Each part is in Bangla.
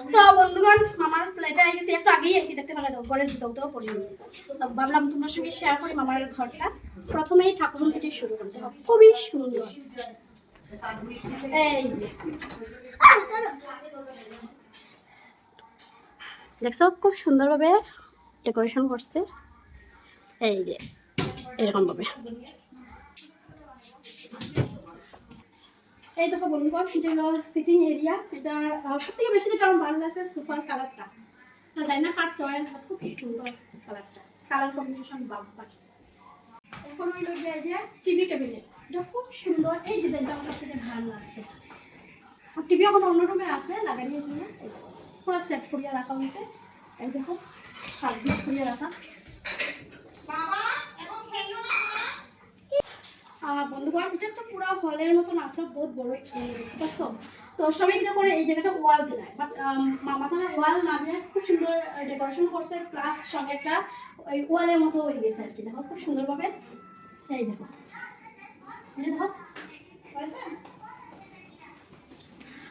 তো বন্ধুগণ মামার ফ্ল্যাটে আই গেছি, একটু আগেই আইছি, দেখতে পেলে ঘরের দৌড় পড়ে গেছি। ভাবলাম তোমার সঙ্গে শেয়ার করি মামার ঘরটা। প্রথমেই ঠাকুর থেকে শুরু করতে হবে। খুবই সুন্দর। এই দেখছ, খুব সুন্দরভাবে ডেকোরেশন করছে। এই যে এরকম ভাবে এই দেখো বন্ধুগণ এটা হলো সিটিং এরিয়া এটা সব থেকে বেশি যেটা আমার ভালো লাগছে সুপার কালারটা তো জানি না কার চয়েস খুব সুন্দর কালারটা কালার কম্বিনেশন বাম্পার এখন হইল যে যে টিভি ক্যাবিনেট এটা খুব সুন্দর, এই ডিজাইনটা আমার সব থেকে ভালো লাগছে। টিভি এখন অন্য রুমে আছে লাগাই নিয়েছি পুরো সেট করিয়া রাখা হয়েছে। এই দেখো দিন করিয়া রাখা। বন্ধুগণ এটা একটা পুরো হলের মতন আসলে বহুত বড় ঠিক আছে তো? সবাই কিনা করে এই জায়গাটা ওয়াল দিলায় বাট মামা তো ওয়াল না দিয়ে খুব সুন্দর ডেকোরেশন করছে প্লাস সঙ্গে একটা ওই ওয়ালের মতো হয়ে গেছে আর কি দেখো খুব সুন্দরভাবে। এই দেখো। দেখো।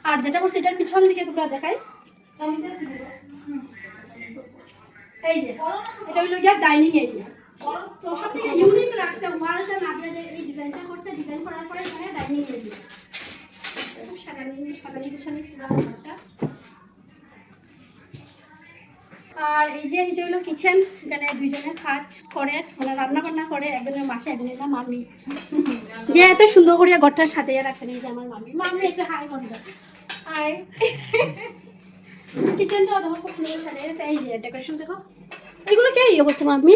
আর যেটা করছে এটার পিছন দিকে তোমরা দেখাই। এই যে এটা হইল গিয়া ডাইনিং এরিয়া সব থেকে যে এই আর এই যে এটা কিচেন এখানে দুইজনে কাজ করে মানে রান্না বান্না করে, একজনের মাসে, একজনের না, মামি। যে এত সুন্দর করে ঘরটা সাজাইয়া রাখছেন, এই যে আমার মামি। মামি এসে হাই দাও হাই। কিচেনটা দেখো খুব সুন্দর সাজিয়েছে এই যে ডেকোরেশন দেখো। এগুলো কে ইয়ে করছে, মামি?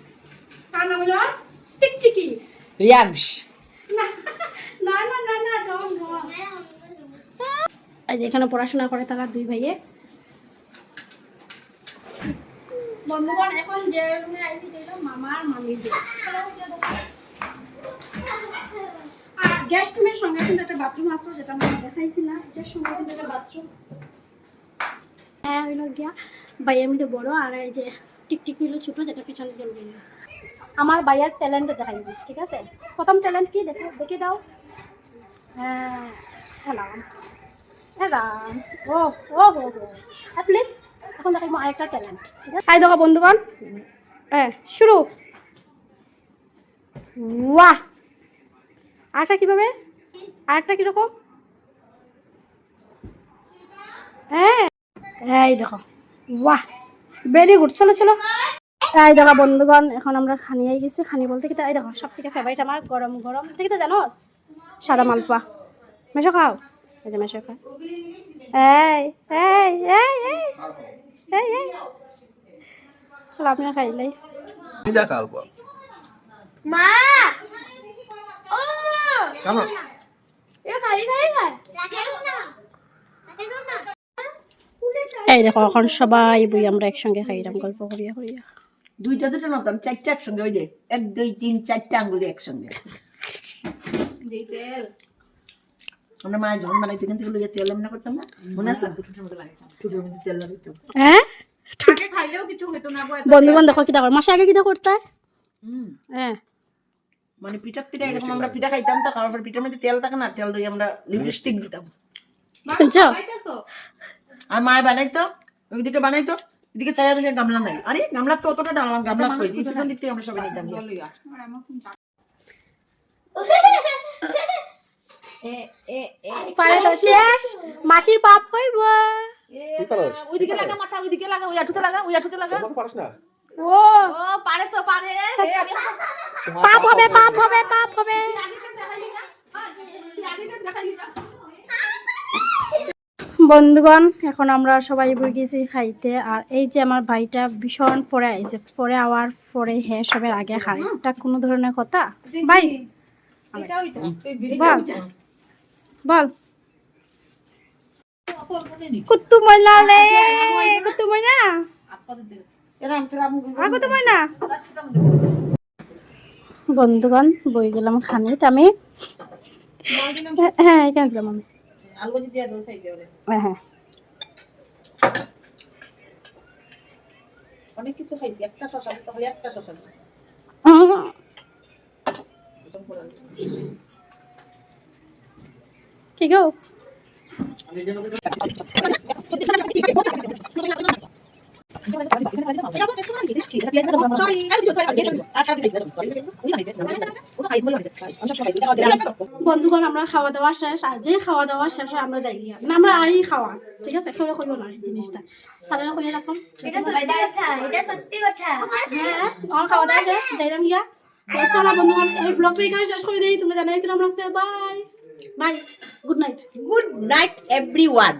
তার নাম হলো টিকটিকি। রিয়াংশ। না না না না না ডং ডং এই যে এখানে পড়াশোনা করে তারা দুই ভাইয়ে। বন্ধুগণ এখন যে রুমে আইছি হলো মামার মামি যে আর গেস্ট রুমের সঙ্গে কিন্তু একটা বাথরুম আছে যেটা আমি দেখাইছি না। এটার সঙ্গে কিন্তু একটা বাথরুম হ্যাঁ হইল গিয়া। ভাইয়ের মধ্যে বড় আর এই যে টিকটিক হইল ছোট যেটা পিছনে রয়েছে আমার বাইয়ার ট্যালেন্ট দেখাই ঠিক আছে? প্রথম ট্যালেন্ট কি দেখে দেখে দাও। হ্যাঁ এলাম এলাম ও ও হো হো আপনি এখন দেখাই আরেকটা ট্যালেন্ট ঠিক আছে? হাই দেখো, বন্ধুগণ। হ্যাঁ শুরু। ওয়াহ! আরেকটা কীভাবে? আরেকটা কীরকম? হ্যাঁ। এই দেখো। বাহ ভেরি গুড চলো চলো। এই দেখো বন্ধুগণ এখন আমরা খানিয়াই গেছি। খানি বলতে কি এই দেখো সব থেকে ফেভারিট আমার গরম গরম। এটা কি তো জানোস? সাদা মালপোয়া। মেশো খাও। এই যে মেশো খাও। এই এই এই এই এই এই। চলো আপনারা খাইলাই. মা! ও Kamu এ খাই খাই খাই। এই দেখো এখন সবাই বই আমরা একসঙ্গে খাইলাম গল্প করিয়া করিয়া। দুইটা দুটো নতাম চারটা একসঙ্গে ওই যে এক দুই তিন চারটা আঙ্গুলি একসঙ্গে। আমরা মায়ের বানাইতে কিন্তু তেল এমনি করতাম না মনে আছে? টুটুর মধ্যে লাগাইতাম টুটুর মধ্যে তেল লাগাইতাম হ্যাঁ? আগে খাইলেও কিছু হতো না গো বন্ধুগণ দেখো কিতা করে মাসে আগে কিতা করতে হুম। হ্যাঁ। মানে পিঠার থেকে এরকম আমরা পিঠা খাইতাম তো খাওয়ার পর পিঠার মধ্যে তেল থাকে না তেল দিয়ে আমরা লিপস্টিক দিতাম। আর মায় বানাইতো ওইদিকে বানাইতো। এদিকে চাইয়া দেখে গামলা নাই। আরে গামলা তো অতটা ডাল গামলা কই? পিছন দিক থেকে আমরা সবাই নিতাম। পারে তো শেষ। মাসির পাপ হইব। ওইদিকে লাগা মাথা ওইদিকে লাগা ওই আঠুতে লাগা ওই আঠুতে লাগা। ও। ও পারে তো পারে। পাপ হবে পাপ হবে পাপ হবে। বন্ধুগণ এখন আমরা সবাই বই গেছি খাইতে। আর এই যে আমার ভাইটা ভীষণ পরে আইছে পরে আওয়ার পরে হে সবের আগে খায়। এটা কোনো ধরনের কথা? ভাই বল। বল। কুত্তু মলালে এরা আমি তোর আম্মু- আগো তো না বন্ধুগণ বই গেলাম খানিত আমি। হ্যাঁ, এখানে আমি। আলু ভাজি দিয়া দোসাই দিয়ে ওরে। হ্যাঁ হ্যাঁ অনেক কিছু খাইছি একটা শশা দিতে হলে একটা শশা দিতে কি গো বন্ধুগণ আমরা খাওয়া দাওয়া শেষ। আর যে খাওয়া দাওয়া শেষ হয় আমরা যাই। না আমরা আই খাওয়া। ঠিক আছে? কেউ কইব না জিনিসটা। তাহলে কইয়া রাখুন এটা সত্যি কথা এটা সত্যি কথা। হ্যাঁ খাওয়া দাওয়া শেষ? যাইলাম গিয়া। তো চলো বন্ধুগণ এই ব্লগটা এখানে শেষ করে দিই। তোমরা জানাই কিরম লাগছে bye bye good night good night everyone